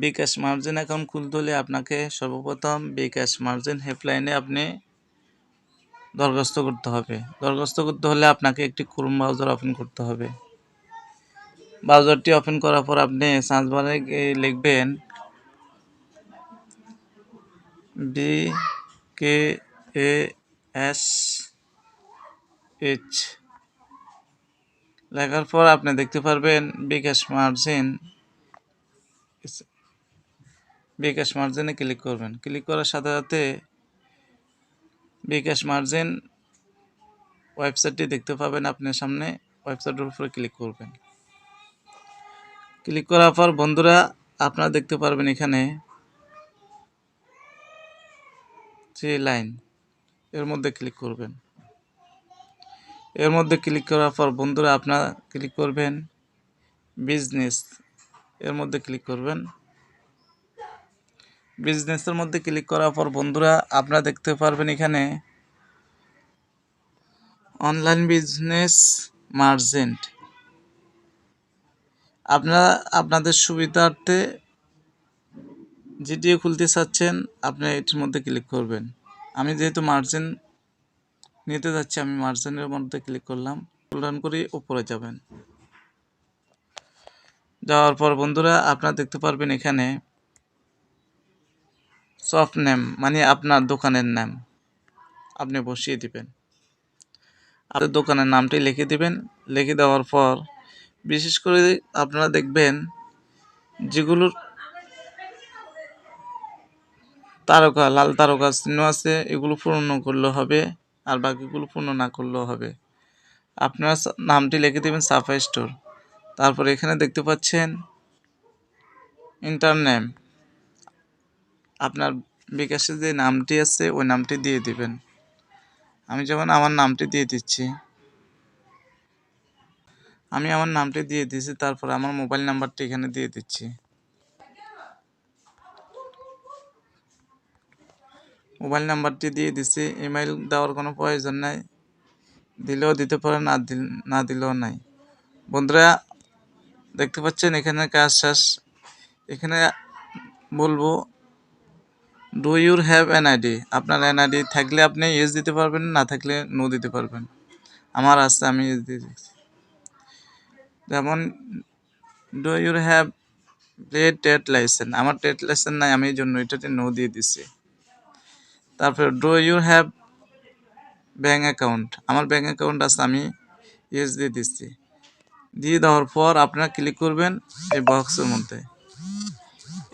বিকাশ margin account খুলতে হলে আপনাকে সর্বপ্রথম বিকাশ মার্জিন হেল্পলাইনে আপনি দরখাস্ত করতে হবে। দরখাস্ত করতে হলে আপনাকে একটি ক্রোম ব্রাউজার ওপেন করতে হবে। ব্রাউজারটি ওপেন করার পর আপনি সার্চ বারে লিখবেন B K A S H লেখার পর আপনি দেখতে পারবেন বিকাশ মার্জিন বিকাশ মার্জিনে ক্লিক করবেন। ক্লিক করার সাথে সাথে বিকাশ মার্জিন ওয়েবসাইটটি দেখতে পাবেন আপনার সামনে ওয়েবসাইটের উপরে ক্লিক করবেন। ক্লিক করার পর বন্ধুরা আপনারা দেখতে পারবেন এখানে থ্রি লাইন এর মধ্যে ক্লিক করবেন। এর মধ্যে ক্লিক করার পর বন্ধুরা আপনারা ক্লিক করবেন বিজনেস এর মধ্যে ক্লিক করবেন। বিজনেসের মধ্যে ক্লিক করার পর বন্ধুরা, আপনারা দেখতে পারবেন এখানে অনলাইন বিজনেস মার্জেন্ট আপনারা আপনাদের সুবিধার্থে যেটিও খুলতে চাচ্ছেন, আপনি এটির মধ্যে ক্লিক করবেন। আমি যেহেতু মার্জিন নিতে যাচ্ছি, আমি মার্জিনের মধ্যে ক্লিক করলাম রান করে উপরে যাবেন। যাওয়ার পর বন্ধুরা, আপনারা দেখতে পারবেন এখানে সফট নেম মানে আপনার দোকানের নাম। আপনি বসিয়ে দিবেন। আপনার দোকানের নামটি লিখে দিবেন। লিখে দেওয়ার পর বিশেষ করে আপনারা দেখবেন যেগুলোর তারকা, লাল তারকা চিহ্ন আছে, এগুলো পূর্ণ করলে হবে আর বাকিগুলো পূর্ণ না করলেও হবে। আপনার নামটি লিখে দেবেন সাফাই স্টোর। তারপর এখানে দেখতে পাচ্ছেন ইন্টারনেম। আপনার বিকাশে যে নামটি আছে, ওই নামটি দিয়ে দিবেন। আমি যেমন আমার নামটি দিয়ে দিচ্ছি। আমি আমার নামটি দিয়ে দিচ্ছি তারপর আমার মোবাইল নাম্বারটি এখানে দিয়ে দিচ্ছি। মোবাইল নাম্বারটি দিয়ে দিচ্ছি। ইমেল দেওয়ার কোনো প্রয়োজন নাই। দিলেও দিতে পারে, না দিল, না দিলেও নাই। বন্ধুরা, দেখতে পাচ্ছেন এখানে কাজ শেষ। এখানে বলব do your have N ID আপনার এন আইডি থাকলে আপনি ইয়েস দিতে পারবেন, না থাকলে নো দিতে পারবেন। আমার আছে, আমি ইয়েস দিয়ে দিচ্ছি। যেমন ডু ইউর হ্যাভ প্লে টেট লাইসেন্স আমার টেট লাইসেন্স নাই, আমি এই জন্য এটাতে নো দিয়ে দিচ্ছি। তারপরে do you have bank account আমার ব্যাঙ্ক অ্যাকাউন্ট আছে, আমি ইয়েস দিয়ে দিচ্ছি। দিয়ে দেওয়ার পর আপনারা ক্লিক করবেন এই বক্সের মধ্যে।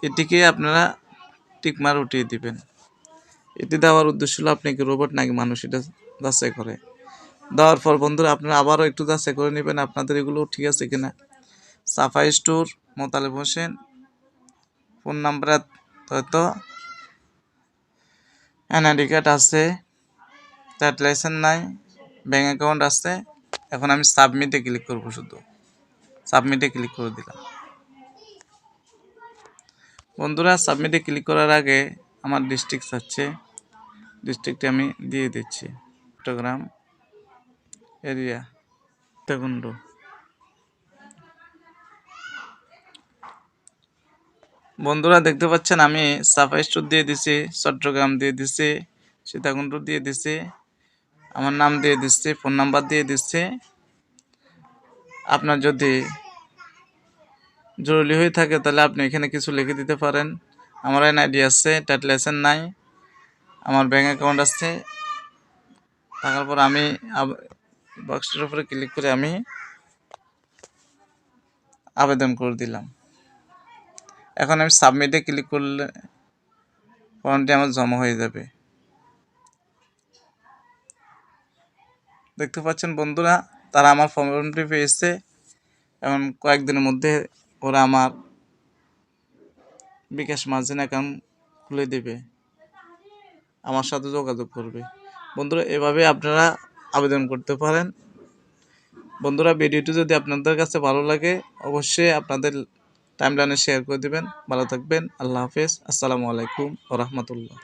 এটিকে আপনারা টিকমার উঠিয়ে দিবেন। এটি দেওয়ার উদ্দেশ্য হলো আপনি কি রোবট নাকি মানুষ, এটা যাচাই করে। দেওয়ার পর, বন্ধুরা, আপনারা আবারও একটু যাচাই করে নেবেন আপনাদের এগুলো ঠিক আছে কিনা। Safai store, Motaleb Hossain, phone number হয়তো এনআইডি কার্ড আছে ট্যাট লাইসেন্স নাই, ব্যাঙ্ক অ্যাকাউন্ট আছে। এখন আমি সাবমিটে ক্লিক করব শুধু। সাবমিটে ক্লিক করে দিলাম। বন্ধুরা সাবমিটে ক্লিক করার আগে আমার ডিস্ট্রিক্ট আছে। ডিস্ট্রিক্টে আমি দিয়ে দিচ্ছি। চট্টগ্রাম এরিয়া তেগুন্ড বন্ধুরা, দেখতে পাচ্ছেন আমি সাফাই স্টোর দিয়ে দিছি চট্টগ্রাম দিয়ে দিছি সীতাকুণ্ড দিয়ে দিছি, আমার নাম দিয়ে দিচ্ছি ফোন নাম্বার দিয়ে দিচ্ছি আপনার যদি জরুরি হয়ে থাকে, তাহলে আপনি এখানে কিছু লিখে দিতে পারেন। আমার এন আইডি আছে ট্যাট লাইসেন্স নাই। আমার ব্যাঙ্ক অ্যাকাউন্ট আছে। থাকার পর আমি বক্সটির উপরে ক্লিক করে আমি আবেদন করে দিলাম। এখন আমি সাবমিটে ক্লিক করলে ফর্মটি আমার জমা হয়ে যাবে। দেখতে পাচ্ছেন বন্ধুরা, তারা আমার ফর্মটি পেয়েছে। এবং কয়েকদিনের মধ্যে ওরা আমার বিকাশ মার্জিন অ্যাকাউন্ট খুলে দেবে। আমার সাথে যোগাযোগ করবে। বন্ধুরা, এভাবে আপনারা আবেদন করতে পারেন। বন্ধুরা, ভিডিওটি যদি আপনাদের কাছে ভালো লাগে, অবশ্যই আপনাদের টাইমলাইনে শেয়ার করে দেবেন। ভালো থাকবেন। আল্লাহ হাফেজ। আসসালামু আলাইকুম ও রহমতুল্লাহ।